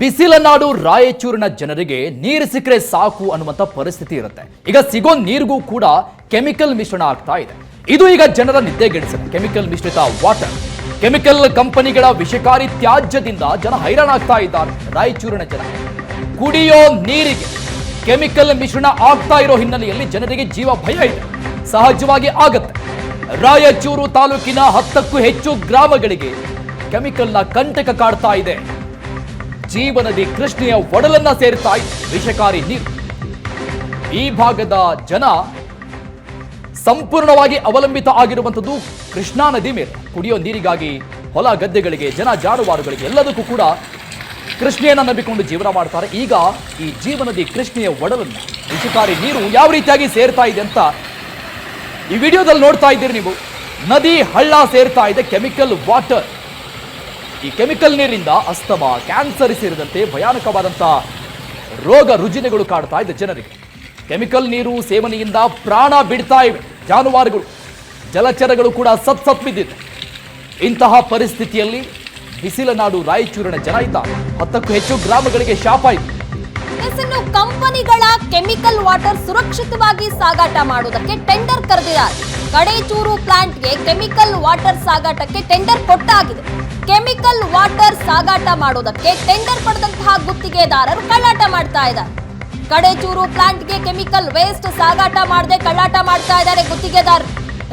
ಬಿಸಿಲನಾಡು ರಾಯಚೂರಿನ ಜನರಿಗೆ ನೀರು ಸಿಕ್ಕರೆ ಸಾಕು ಅನ್ನುವಂತ ಪರಿಸ್ಥಿತಿ ಇರುತ್ತೆ. ಈಗ ಸಿಗೋ ನೀರಿಗೂ ಕೂಡ ಕೆಮಿಕಲ್ ಮಿಶ್ರಣ ಆಗ್ತಾ ಇದೆ. ಇದು ಈಗ ಜನರ ನಿದ್ದೆಗೆಡಿಸಿದೆ ಕೆಮಿಕಲ್ ಮಿಶ್ರಿತ ವಾಟರ್. ಕೆಮಿಕಲ್ ಕಂಪನಿಗಳ ವಿಷಕಾರಿ ತ್ಯಾಜ್ಯದಿಂದ ಜನ ಹೈರಾಣಾಗ್ತಾ ಇದ್ದಾರೆ ರಾಯಚೂರಿನ ಜನ. ಕುಡಿಯೋ ನೀರಿಗೆ ಕೆಮಿಕಲ್ ಮಿಶ್ರಣ ಆಗ್ತಾ ಇರೋ ಹಿನ್ನೆಲೆಯಲ್ಲಿ ಜನರಿಗೆ ಜೀವ ಭಯ ಇದೆ. ಸಹಜವಾಗಿ ಆಗತ್ತೆ. ರಾಯಚೂರು ತಾಲೂಕಿನ ಹತ್ತಕ್ಕೂ ಹೆಚ್ಚು ಗ್ರಾಮಗಳಿಗೆ ಕೆಮಿಕಲ್ನ ಕಂಟಕ ಕಾಡ್ತಾ ಇದೆ. ಜೀವನದಿ ಕೃಷ್ಣೆಯ ಒಡಲನ್ನ ಸೇರ್ತಾ ಇತ್ತು ವಿಷಕಾರಿ ನೀರು. ಈ ಭಾಗದ ಜನ ಸಂಪೂರ್ಣವಾಗಿ ಅವಲಂಬಿತ ಆಗಿರುವಂಥದ್ದು ಕೃಷ್ಣಾ ನದಿ ಮೇಲೆ. ಕುಡಿಯೋ ನೀರಿಗಾಗಿ ಹೊಲ ಗದ್ದೆಗಳಿಗೆ, ಜನ ಜಾನುವಾರುಗಳಿಗೆ ಎಲ್ಲದಕ್ಕೂ ಕೂಡ ಕೃಷ್ಣೆಯನ್ನ ನಂಬಿಕೊಂಡು ಜೀವನ ಮಾಡ್ತಾರೆ. ಈಗ ಈ ಜೀವನದಿ ಕೃಷ್ಣೆಯ ಒಡಲನ್ನು, ವಿಷಕಾರಿ ನೀರು ಯಾವ ರೀತಿಯಾಗಿ ಸೇರ್ತಾ ಇದೆ ಅಂತ ಈ ವಿಡಿಯೋದಲ್ಲಿ ನೋಡ್ತಾ ಇದ್ದೀರಿ ನೀವು. ನದಿ ಹಳ್ಳ ಸೇರ್ತಾ ಇದೆ, ಕೆಮಿಕಲ್ ವಾಟರ್. ಈ ಕೆಮಿಕಲ್ ನೀರಿಂದ ಅಸ್ತಮ, ಕ್ಯಾನ್ಸರ್ ಸೇರಿದಂತೆ ಭಯಾನಕವಾದಂಥ ರೋಗ ರುಜಿನಗಳು ಕಾಡ್ತಾ ಇದೆ ಜನರಿಗೆ. ಕೆಮಿಕಲ್ ನೀರು ಸೇವನೆಯಿಂದ ಪ್ರಾಣ ಬಿಡ್ತಾ ಇವೆ. ಜಾನುವಾರುಗಳು, ಜಲಚರಗಳು ಕೂಡ ಸತ್ ಬಿದ್ದಿದೆ. ಇಂತಹ ಪರಿಸ್ಥಿತಿಯಲ್ಲಿ ಬಿಸಿಲನಾಡು ರಾಯಚೂರಿನ ಜನ ಹತ್ತಕ್ಕೂ ಹೆಚ್ಚು ಗ್ರಾಮಗಳಿಗೆ ಶಾಪ ಇದೆ. ಇನ್ನು ಕಂಪನಿಗಳ ಕೆಮಿಕಲ್ ವಾಟರ್ ಸುರಕ್ಷಿತವಾಗಿ ಸಾಗಾಟ ಮಾಡುವುದಕ್ಕೆ ಟೆಂಡರ್ ಕರೆದಿದ್ದಾರೆ. ಕಡೇಚೂರು ಪ್ಲಾಂಟ್ಗೆ ಕೆಮಿಕಲ್ ವಾಟರ್ ಸಾಗಾಟಕ್ಕೆ ಟೆಂಡರ್ ಕೊಟ್ಟಾಗಿದೆ. ಕೆಮಿಕಲ್ ವಾಟರ್ ಸಾಗಾಟ ಮಾಡುವುದಕ್ಕೆ ಟೆಂಡರ್ ಪಡೆದಂತಹ ಗುತ್ತಿಗೆದಾರರು ಕಳ್ಳಾಟ ಮಾಡ್ತಾ ಇದ್ದಾರೆ. ಕಡೇಚೂರು ಪ್ಲಾಂಟ್ಗೆ ಕೆಮಿಕಲ್ ವೇಸ್ಟ್ ಸಾಗಾಟ ಮಾಡದೆ ಕಳ್ಳಾಟ ಮಾಡ್ತಾ ಇದ್ದಾರೆ ಗುತ್ತಿಗೆದಾರರು.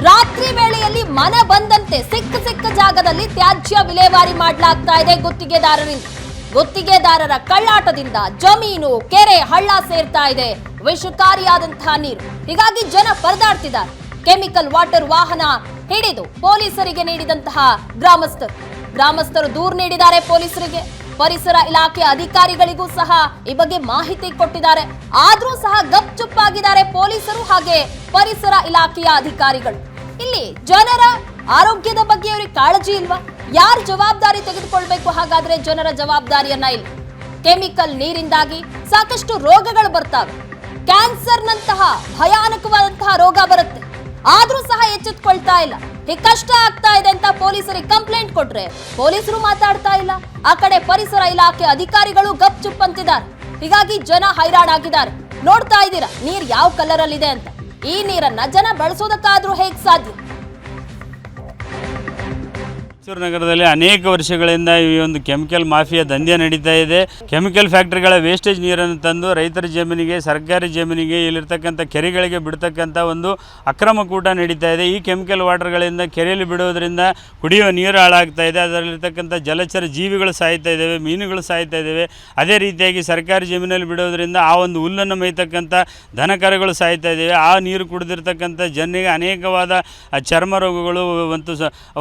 ರಾತ್ರಿ ವೇಳೆಯಲ್ಲಿ ಮನ ಬಂದಂತೆ ಸಿಕ್ಕ ಸಿಕ್ಕ ಜಾಗದಲ್ಲಿ ತ್ಯಾಜ್ಯ ವಿಲೇವಾರಿ ಮಾಡಲಾಗ್ತಾ ಇದೆ ಗುತ್ತಿಗೆದಾರರಿಂದ. ಗುತ್ತಿಗೆದಾರರ ಕಳ್ಳಾಟದಿಂದ ಜಮೀನು, ಕೆರೆ, ಹಳ್ಳ ಸೇರ್ತಾ ಇದೆ. ವಿಷಕಾರಿಯಾದಂತಹ ನೀರು. ಹೀಗಾಗಿ ಜನ ಪರದಾಡ್ತಿದ್ದಾರೆ. ಕೆಮಿಕಲ್, ವಾಟರ್, ವಾಹನ ಹಿಡಿದು ಪೊಲೀಸರಿಗೆ ನೀಡಿದಂತಹ ಗ್ರಾಮಸ್ಥರು. ಗ್ರಾಮಸ್ಥರು ದೂರು ನೀಡಿದ್ದಾರೆ ಪೊಲೀಸರಿಗೆ. ಪರಿಸರ ಇಲಾಖೆ ಅಧಿಕಾರಿಗಳಿಗೂ ಸಹ ಈ ಬಗ್ಗೆ ಮಾಹಿತಿ ಕೊಟ್ಟಿದ್ದಾರೆ. ಆದ್ರೂ ಸಹ ಗಪ್ ಚುಪ್ಪಾಗಿದ್ದಾರೆ ಪೊಲೀಸರು ಹಾಗೆ ಪರಿಸರ ಇಲಾಖೆಯ ಅಧಿಕಾರಿಗಳು. ಇಲ್ಲಿ ಜನರ ಆರೋಗ್ಯದ ಬಗ್ಗೆ ಅವರಿಗೆ ಕಾಳಜಿ ಇಲ್ವಾ? ಯಾರು ಜವಾಬ್ದಾರಿ ತೆಗೆದುಕೊಳ್ಬೇಕು? ಹಾಗಾದ್ರೆ ಜನರ ಜವಾಬ್ದಾರಿಯನ್ನ ಇಲ್ಲ. ಕೆಮಿಕಲ್ ನೀರಿಂದಾಗಿ ಸಾಕಷ್ಟು ರೋಗಗಳು ಬರ್ತಾವೆ. ಕ್ಯಾನ್ಸರ್ನಂತಹ ಭಯಾನಕವಾದಂತಹ ರೋಗ ಬರುತ್ತೆ. ಆದ್ರೂ ಸಹ ಎಚ್ಚೆತ್ಕೊಳ್ತಾ ಇಲ್ಲ. ಕಷ್ಟ ಆಗ್ತಾ ಇದೆ ಅಂತ ಪೊಲೀಸರಿಗೆ ಕಂಪ್ಲೇಂಟ್ ಕೊಟ್ರೆ ಪೊಲೀಸರು ಮಾತಾಡ್ತಾ ಇಲ್ಲ. ಆ ಕಡೆ ಪರಿಸರ ಇಲಾಖೆ ಅಧಿಕಾರಿಗಳು ಗಪ್ ಚುಪ್ ಅಂತಿದ್ದಾರೆ. ಹೀಗಾಗಿ ಜನ ಹೈರಾಣಾಗಿದ್ದಾರೆ. ನೋಡ್ತಾ ಇದ್ದೀರಾ, ನೀರ್ ಯಾವ ಕಲರ್ ಅಲ್ಲಿ ಇದೆ ಅಂತ. ಈ ನೀರನ್ನ ಜನ ಬಳಸೋದಕ್ಕಾದ್ರೂ ಹೇಗ್ ಸಾಧ್ಯ? ಮೈಸೂರು ನಗರದಲ್ಲಿ ಅನೇಕ ವರ್ಷಗಳಿಂದ ಈ ಒಂದು ಕೆಮಿಕಲ್ ಮಾಫಿಯಾ ದಂಧೆ ನಡೀತಾ ಇದೆ. ಕೆಮಿಕಲ್ ಫ್ಯಾಕ್ಟ್ರಿಗಳ ವೇಸ್ಟೇಜ್ ನೀರನ್ನು ತಂದು ರೈತರ ಜಮೀನಿಗೆ, ಸರ್ಕಾರಿ ಜಮೀನಿಗೆ, ಇಲ್ಲಿರ್ತಕ್ಕಂಥ ಕೆರೆಗಳಿಗೆ ಬಿಡ್ತಕ್ಕಂಥ ಒಂದು ಅಕ್ರಮ ಕೂಟ ನಡೀತಾ ಇದೆ. ಈ ಕೆಮಿಕಲ್ ವಾಟರ್ಗಳಿಂದ ಕೆರೆಯಲ್ಲಿ ಬಿಡೋದ್ರಿಂದ ಕುಡಿಯುವ ನೀರು ಹಾಳಾಗ್ತಾ ಇದೆ. ಅದರಲ್ಲಿರ್ತಕ್ಕಂಥ ಜಲಚರ ಜೀವಿಗಳು ಸಾಯ್ತಾ ಇದ್ದಾವೆ, ಮೀನುಗಳು ಸಾಯ್ತಾ ಇದ್ದಾವೆ. ಅದೇ ರೀತಿಯಾಗಿ ಸರ್ಕಾರಿ ಜಮೀನಲ್ಲಿ ಬಿಡೋದ್ರಿಂದ ಆ ಒಂದು ಹುಲ್ಲನ್ನು ಮೇಯ್ತಕ್ಕಂಥ ದನಕರಗಳು ಸಾಯ್ತಾ ಇದ್ದಾವೆ. ಆ ನೀರು ಕುಡಿದಿರ್ತಕ್ಕಂಥ ಜನರಿಗೆ ಅನೇಕವಾದ ಚರ್ಮ ರೋಗಗಳು, ಒಂದು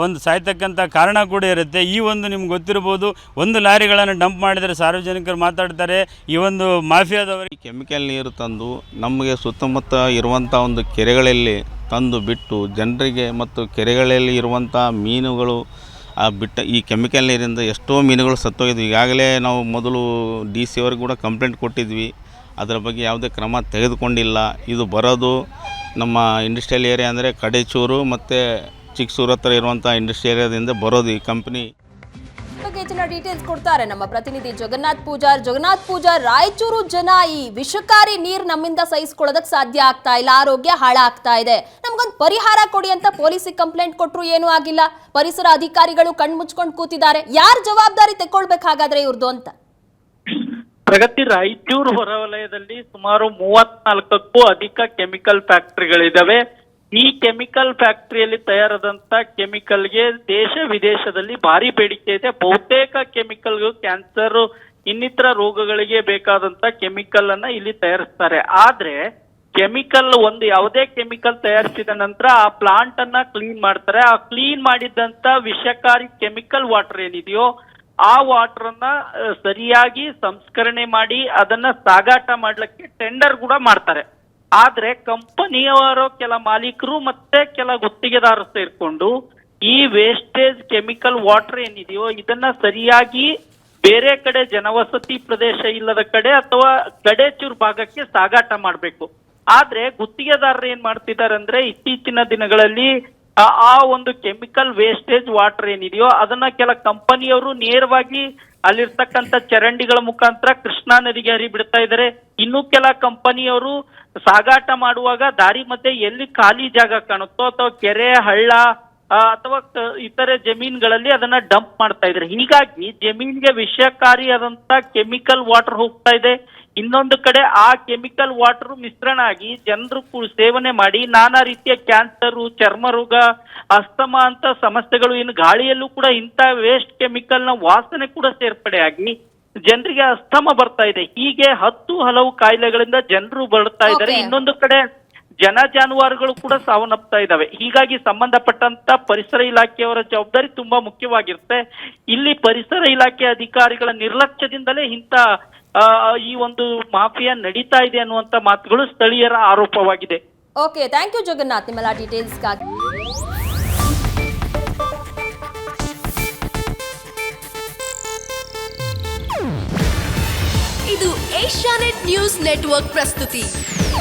ಒಂದು ಸಾಯ್ತಕ್ಕಂಥ ಕಾರಣ ಕೂಡ ಇರುತ್ತೆ. ಈ ಒಂದು ನಿಮ್ಗೆ ಗೊತ್ತಿರ್ಬೋದು, ಒಂದು ಲಾರಿಗಳನ್ನು ಡಂಪ್ ಮಾಡಿದರೆ ಸಾರ್ವಜನಿಕರು ಮಾತಾಡ್ತಾರೆ. ಈ ಒಂದು ಮಾಫಿಯಾದವರು ಈ ಕೆಮಿಕಲ್ ನೀರು ತಂದು ನಮಗೆ ಸುತ್ತಮುತ್ತ ಇರುವಂಥ ಒಂದು ಕೆರೆಗಳಲ್ಲಿ ತಂದು ಬಿಟ್ಟು, ಜನರಿಗೆ ಮತ್ತು ಕೆರೆಗಳಲ್ಲಿ ಇರುವಂಥ ಮೀನುಗಳು, ಆ ಬಿಟ್ಟ ಈ ಕೆಮಿಕಲ್ ನೀರಿಂದ ಎಷ್ಟೋ ಮೀನುಗಳು ಸತ್ತೋಗಿದ್ವಿ. ಈಗಾಗಲೇ ನಾವು ಮೊದಲು ಡಿ ಸಿ ಅವ್ರಿಗೆ ಕೂಡ ಕಂಪ್ಲೇಂಟ್ ಕೊಟ್ಟಿದ್ವಿ. ಅದರ ಬಗ್ಗೆ ಯಾವುದೇ ಕ್ರಮ ತೆಗೆದುಕೊಂಡಿಲ್ಲ. ಇದು ಬರೋದು ನಮ್ಮ ಇಂಡಸ್ಟ್ರಿಯಲ್ ಏರಿಯಾ ಅಂದರೆ ಕಡೇಚೂರು ಮತ್ತು ಚಿಕ್ಕಸೂರು ಹತ್ರ ಇರುವಂಥ ಇಂಡಸ್ಟ್ರಿ ಏರಿಯಾದಿಂದ ಬರೋದು ಈ ಕಂಪ್ನಿ ಬಗ್ಗೆ ಹೆಚ್ಚಿನ ಡೀಟೇಲ್ಸ್ ಕೊಡ್ತಾರೆ ನಮ್ಮ ಪ್ರತಿನಿಧಿ ಜಗನ್ನಾಥ್ ಪೂಜಾರ್. ಜಗನ್ನಾಥ್ ಪೂಜಾರ್ ರಾಯಚೂರು ಜನ ಈ ವಿಷಕಾರಿ ನೀರ್ ನಮ್ಮಿಂದ ಸಹಿಸ್ಕೊಳ್ಳೋದಕ್ಕೆ ಸಾಧ್ಯ ಆಗ್ತಾ ಇಲ್ಲ. ಆರೋಗ್ಯ ಹಾಳಾಗ್ತಾ ಇದೆ. ನಮ್ಗೊಂದು ಪರಿಹಾರ ಕೊಡಿ ಅಂತ ಪೊಲೀಸಿಗೆ ಕಂಪ್ಲೇಂಟ್ ಕೊಟ್ಟರು ಏನೂ ಆಗಿಲ್ಲ. ಪರಿಸರ ಅಧಿಕಾರಿಗಳು ಕಣ್ಮುಚ್ಕೊಂಡು ಕೂತಿದ್ದಾರೆ. ಯಾರು ಜವಾಬ್ದಾರಿ ತೆಕ್ಕೊಳ್ಬೇಕಾಗಾದ್ರೆ ಇವ್ರದ್ದು ಅಂತ? ಪ್ರಗತಿ ರಾಯಚೂರು ಹೊರವಲಯದಲ್ಲಿ ಸುಮಾರು ಮೂವತ್ನಾಲ್ಕಕ್ಕೂ ಅಧಿಕ ಕೆಮಿಕಲ್ ಫ್ಯಾಕ್ಟರಿಗಳಿದಾವೆ. ಈ ಕೆಮಿಕಲ್ ಫ್ಯಾಕ್ಟರಿಯಲ್ಲಿ ತಯಾರಾದಂತ ಕೆಮಿಕಲ್ಗೆ ದೇಶ ವಿದೇಶದಲ್ಲಿ ಭಾರಿ ಬೇಡಿಕೆ ಇದೆ. ಬಹುತೇಕ ಕೆಮಿಕಲ್ ಕ್ಯಾನ್ಸರ್, ಇನ್ನಿತರ ರೋಗಗಳಿಗೆ ಬೇಕಾದಂತ ಕೆಮಿಕಲ್ ಅನ್ನ ಇಲ್ಲಿ ತಯಾರಿಸ್ತಾರೆ. ಆದ್ರೆ ಕೆಮಿಕಲ್ ಒಂದು ಯಾವುದೇ ಕೆಮಿಕಲ್ ತಯಾರಿಸಿದ ನಂತರ ಆ ಪ್ಲಾಂಟ್ ಅನ್ನ ಕ್ಲೀನ್ ಮಾಡ್ತಾರೆ. ಆ ಕ್ಲೀನ್ ಮಾಡಿದಂತ ವಿಷಕಾರಿ ಕೆಮಿಕಲ್ ವಾಟರ್ ಏನಿದೆಯೋ ಆ ವಾಟರ್ ಅನ್ನ ಸರಿಯಾಗಿ ಸಂಸ್ಕರಣೆ ಮಾಡಿ ಅದನ್ನ ಸಾಗಾಟ ಮಾಡ್ಲಿಕ್ಕೆ ಟೆಂಡರ್ ಕೂಡ ಮಾಡ್ತಾರೆ. ಆದ್ರೆ ಕಂಪನಿಯವರು ಕೆಲ ಮಾಲೀಕರು ಮತ್ತೆ ಕೆಲ ಗುತ್ತಿಗೆದಾರರು ಸೇರ್ಕೊಂಡು ಈ ವೇಸ್ಟೇಜ್ ಕೆಮಿಕಲ್ ವಾಟರ್ ಏನಿದೆಯೋ ಇದನ್ನ ಸರಿಯಾಗಿ ಬೇರೆ ಕಡೆ ಜನವಸತಿ ಪ್ರದೇಶ ಇಲ್ಲದ ಕಡೆ ಅಥವಾ ಕಡೆಚೂರು ಭಾಗಕ್ಕೆ ಸಾಗಾಟ ಮಾಡಬೇಕು. ಆದ್ರೆ ಗುತ್ತಿಗೆದಾರರು ಏನ್ ಮಾಡ್ತಿದ್ದಾರೆ ಅಂದ್ರೆ ಇತ್ತೀಚಿನ ದಿನಗಳಲ್ಲಿ ಆ- ಆ ಒಂದು ಕೆಮಿಕಲ್ ವೇಸ್ಟೇಜ್ ವಾಟರ್ ಏನಿದೆಯೋ ಅದನ್ನ ಕೆಲ ಕಂಪನಿಯವರು ನೇರವಾಗಿ ಅಲ್ಲಿರ್ತಕ್ಕಂಥ ಚರಂಡಿಗಳ ಮುಖಾಂತರ ಕೃಷ್ಣಾ ನದಿಗೆ ಹರಿ ಬಿಡ್ತಾ ಇದ್ದಾರೆ. ಇನ್ನು ಕೆಲ ಕಂಪನಿಯವರು ಸಾಗಾಟ ಮಾಡುವಾಗ ದಾರಿ ಮಧ್ಯೆ ಎಲ್ಲಿ ಖಾಲಿ ಜಾಗ ಕಾಣುತ್ತೋ ಅಥವಾ ಕೆರೆ, ಹಳ್ಳ ಅಥವಾ ಇತರೆ ಜಮೀನುಗಳಲ್ಲಿ ಅದನ್ನ ಡಂಪ್ ಮಾಡ್ತಾ ಇದ್ದಾರೆ. ಹೀಗಾಗಿ ಜಮೀನಿಗೆ ವಿಷಕಾರಿಯಾದಂತ ಕೆಮಿಕಲ್ ವಾಟರ್ ಹೋಗ್ತಾ ಇದೆ. ಇನ್ನೊಂದು ಕಡೆ ಆ ಕೆಮಿಕಲ್ ವಾಟರ್ ಮಿಶ್ರಣ ಆಗಿ ಜನರು ಸೇವನೆ ಮಾಡಿ ನಾನಾ ರೀತಿಯ ಕ್ಯಾನ್ಸರ್ ಚರ್ಮ ರೋಗ ಅಸ್ತಮ ಅಂತ ಸಮಸ್ಯೆಗಳು ಇನ್ನು ಗಾಳಿಯಲ್ಲೂ ಕೂಡ ಇಂಥ ವೇಸ್ಟ್ ಕೆಮಿಕಲ್ನ ವಾಸನೆ ಕೂಡ ಸೇರ್ಪಡೆಯಾಗಿ ಜನರಿಗೆ ಅಸ್ತಮ ಬರ್ತಾ ಇದೆ. ಹೀಗೆ ಹತ್ತು ಹಲವು ಕಾಯಿಲೆಗಳಿಂದ ಜನರು ಬರ್ತಾ ಇದ್ದಾರೆ. ಇನ್ನೊಂದು ಕಡೆ ಜನ ಜಾನುವಾರುಗಳು ಕೂಡ ಸಾವನ್ನಪ್ತಾ ಇದ್ದಾವೆ. ಹೀಗಾಗಿ ಸಂಬಂಧಪಟ್ಟಂತ ಪರಿಸರ ಇಲಾಖೆಯವರ ಜವಾಬ್ದಾರಿ ತುಂಬಾ ಮುಖ್ಯವಾಗಿರುತ್ತೆ. ಇಲ್ಲಿ ಪರಿಸರ ಇಲಾಖೆ ಅಧಿಕಾರಿಗಳ ನಿರ್ಲಕ್ಷ್ಯದಿಂದಲೇ ಇಂಥ ಈ ಒಂದು ಮಾಫಿಯಾ ನಡೀತಾ ಇದೆ ಅನ್ನುವಂತ ಮಾತುಗಳು ಸ್ಥಳೀಯರ ಆರೋಪವಾಗಿದೆ. ಓಕೆ ಥ್ಯಾಂಕ್ ಯು ಜಗನ್ನಾಥ್ ನಿಮ್ಮೆಲ್ಲ ಡೀಟೇಲ್ಸ್ಗಾಗಿ ಇದು ಏಷ್ಯಾನೆಟ್ ನ್ಯೂಸ್ ನೆಟ್ವರ್ಕ್ ಪ್ರಸ್ತುತಿ.